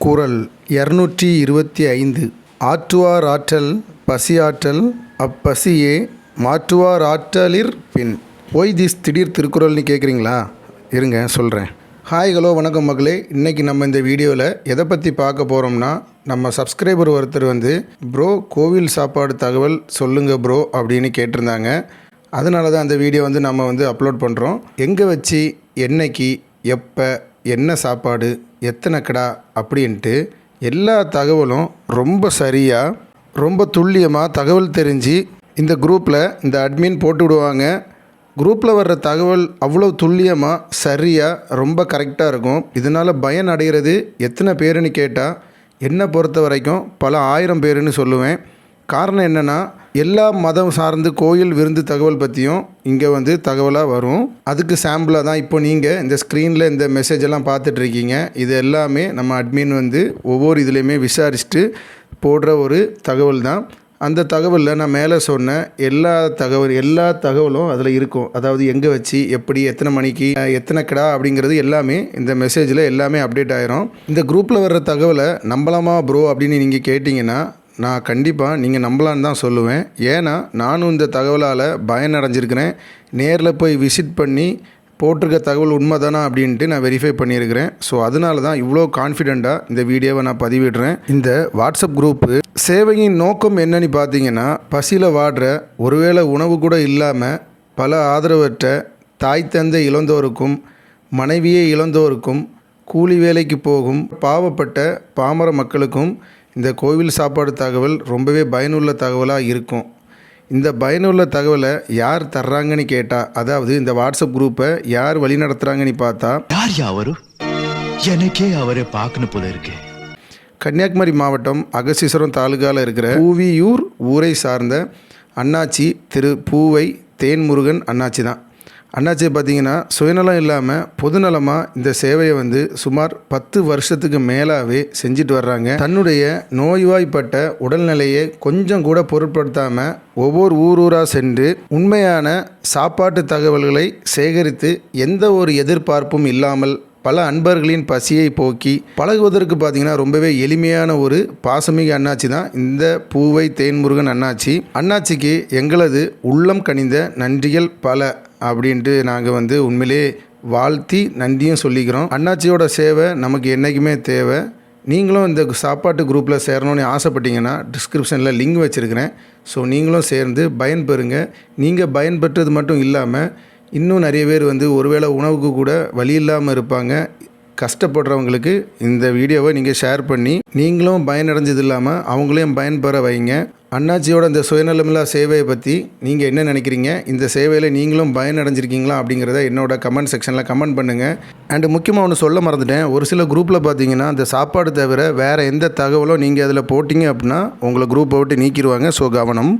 குரல் இரநூற்றி இருபத்தி ஐந்து ஆற்றுவார் ஆற்றல் பசியாற்றல் அப்பசியே மாற்றுவார் ஆற்றலிற் பின். ஒய் திஸ் திடீர் திருக்குறள்னு கேட்குறீங்களா இருங்க சொல்கிறேன் ஹாய் ஹலோ வணக்கம் மகளே இன்றைக்கி நம்ம இந்த வீடியோவில் எதை பற்றி பார்க்க போகிறோம்னா நம்ம சப்ஸ்கிரைபர் ஒருத்தர் வந்து ப்ரோ கோவில் சாப்பாடு தகவல் சொல்லுங்கள் ப்ரோ அப்படின்னு கேட்டிருந்தாங்க. அதனால தான் அந்த வீடியோ வந்து நம்ம வந்து அப்லோட் பண்ணுறோம் எங்கே வச்சு என்னைக்கு எப்போ என்ன சாப்பாடு எத்தனை கடா அப்படின்ட்டு எல்லா தகவலும் ரொம்ப சரியாக ரொம்ப துல்லியமாக தகவல் தெரிஞ்சு இந்த குரூப்பில் இந்த அட்மின் போட்டு விடுவாங்க. குரூப்பில் வர்ற தகவல் அவ்வளோ துல்லியமாக சரியாக ரொம்ப கரெக்டாக இருக்கும். இதனால் பயன் அடைகிறது எத்தனை பேருன்னு கேட்டால் என்னை பொறுத்த வரைக்கும் பல ஆயிரம் பேருன்னு சொல்லுவேன். காரணம் என்னென்னா எல்லா மதம் சார்ந்து கோயில் விருந்து தகவல் பற்றியும் இங்கே வந்து தகவலாக வரும். அதுக்கு சாம்பிளாக தான் இப்போ நீங்கள் இந்த ஸ்க்ரீனில் இந்த மெசேஜ் எல்லாம் பார்த்துட்ருக்கீங்க. இது எல்லாமே நம்ம அட்மின் வந்து ஒவ்வொரு இதுலேயுமே விசாரிச்சுட்டு போடுற ஒரு தகவல் தான். அந்த தகவலில் நான் மேலே சொன்ன எல்லா தகவல் எல்லா தகவலும் அதில் இருக்கும். அதாவது எங்கே வச்சு எப்படி எத்தனை மணிக்கு எத்தனை கிடா அப்படிங்கிறது எல்லாமே இந்த மெசேஜில் எல்லாமே அப்டேட் ஆயிரும். இந்த குரூப்பில் வர்ற தகவலை நம்பலாமா ப்ரோ அப்படின்னு நீங்கள் கேட்டிங்கன்னா நான் கண்டிப்பாக நீங்கள் நம்பலான்னு தான் சொல்லுவேன். ஏன்னா நானும் இந்த தகவலால் பயனடைஞ்சிருக்கிறேன். நேரில் போய் விசிட் பண்ணி போட்டிருக்க தகவல் உண்மைதானா அப்படின்ட்டு நான் வெரிஃபை பண்ணியிருக்கிறேன். ஸோ அதனால தான் இவ்வளோ கான்ஃபிடெண்ட்டாக இந்த வீடியோவை நான் பதிவிடுறேன். இந்த வாட்ஸ்அப் குரூப்பு சேவையின் நோக்கம் என்னன்னு பார்த்தீங்கன்னா பசியில் வாடுற ஒருவேளை உணவு கூட இல்லாமல் பல ஆதரவற்ற தாய் தந்தை இழந்தோருக்கும் மனைவியை இழந்தோருக்கும் கூலி வேலைக்கு போகும் பாவப்பட்ட பாமர மக்களுக்கும் இந்த கோவில் சாப்பாடு தகவல் ரொம்பவே பயனுள்ள தகவலாக இருக்கும். இந்த பயனுள்ள தகவலை யார் தர்றாங்கன்னு கேட்டால் அதாவது இந்த வாட்ஸ்அப் குரூப்பை யார் வழி நடத்துகிறாங்கன்னு பார்த்தா யார் அவரு எனக்கே அவரை பார்க்கணும் போல இருக்கு. கன்னியாகுமரி மாவட்டம் அகசீஸ்வரம் தாலுகாவில் இருக்கிற பூவியூர் ஊரை சார்ந்த அண்ணாச்சி திரு பூவை தேன்முருகன் அண்ணாச்சி தான் அண்ணாச்சி பார்த்தீங்கன்னா சுயநலம் இல்லாமல் பொதுநலமாக இந்த சேவையை வந்து சுமார் பத்து வருஷத்துக்கு மேலாகவே செஞ்சுட்டு வர்றாங்க. தன்னுடைய நோய்வாய்ப்பட்ட உடல்நிலையை கொஞ்சம் கூட பொருட்படுத்தாமல் ஒவ்வொரு ஊர் ஊராக சென்று உண்மையான சாப்பாட்டு தகவல்களை சேகரித்து எந்த ஒரு எதிர்பார்ப்பும் இல்லாமல் பல அன்பர்களின் பசியை போக்கி பழகுவதற்கு பார்த்திங்கன்னா ரொம்பவே எளிமையான ஒரு பாசமிகு அண்ணாச்சி தான். இந்த பூவை தேன்முருகன் அண்ணாச்சி. அண்ணாச்சிக்கு எங்களது உள்ளம் கனிந்த நன்றிகள் பல. அப்படின்ட்டு நாங்கள் வந்து உண்மையிலே வாழ்த்தி நன்றியும் சொல்லிக்கிறோம். அண்ணாச்சியோட சேவை நமக்கு என்றைக்குமே தேவை. நீங்களும் இந்த சாப்பாட்டு குரூப்பில் சேரணும்னு ஆசைப்பட்டீங்கன்னா டிஸ்கிரிப்ஷனில் லிங்க் வச்சுருக்கிறேன். ஸோ நீங்களும் சேர்ந்து பயன்பெறுங்க. நீங்கள் பயன்பெற்றது மட்டும் இல்லாமல் இன்னும் நிறைய பேர் வந்து ஒருவேளை உணவுக்கு கூட வழி இல்லாமல் இருப்பாங்க. கஷ்டப்படுறவங்களுக்கு இந்த வீடியோவை நீங்கள் ஷேர் பண்ணி நீங்களும் பயனடைஞ்சது இல்லாமல் அவங்களையும் பயன்பெற வைங்க. அண்ணாச்சியோட இந்த சுயநலமில்லா சேவையை பற்றி நீங்கள் என்ன நினைக்கிறீங்க? இந்த சேவையில் நீங்களும் பயனடைஞ்சிருக்கீங்களா அப்படிங்கிறத என்னோட கமெண்ட் செக்ஷனில் கமெண்ட் பண்ணுங்கள் அண்டு முக்கியமாக ஒன்று சொல்ல மறந்துட்டேன். ஒரு சில குரூப்பில் பார்த்தீங்கன்னா இந்த சாப்பாடு தவிர வேறு எந்த தகவலும் நீங்கள் அதில் போட்டிங்க அப்படின்னா உங்களை குரூப்பை விட்டு நீக்கிடுவாங்க. ஸோ கவனம்.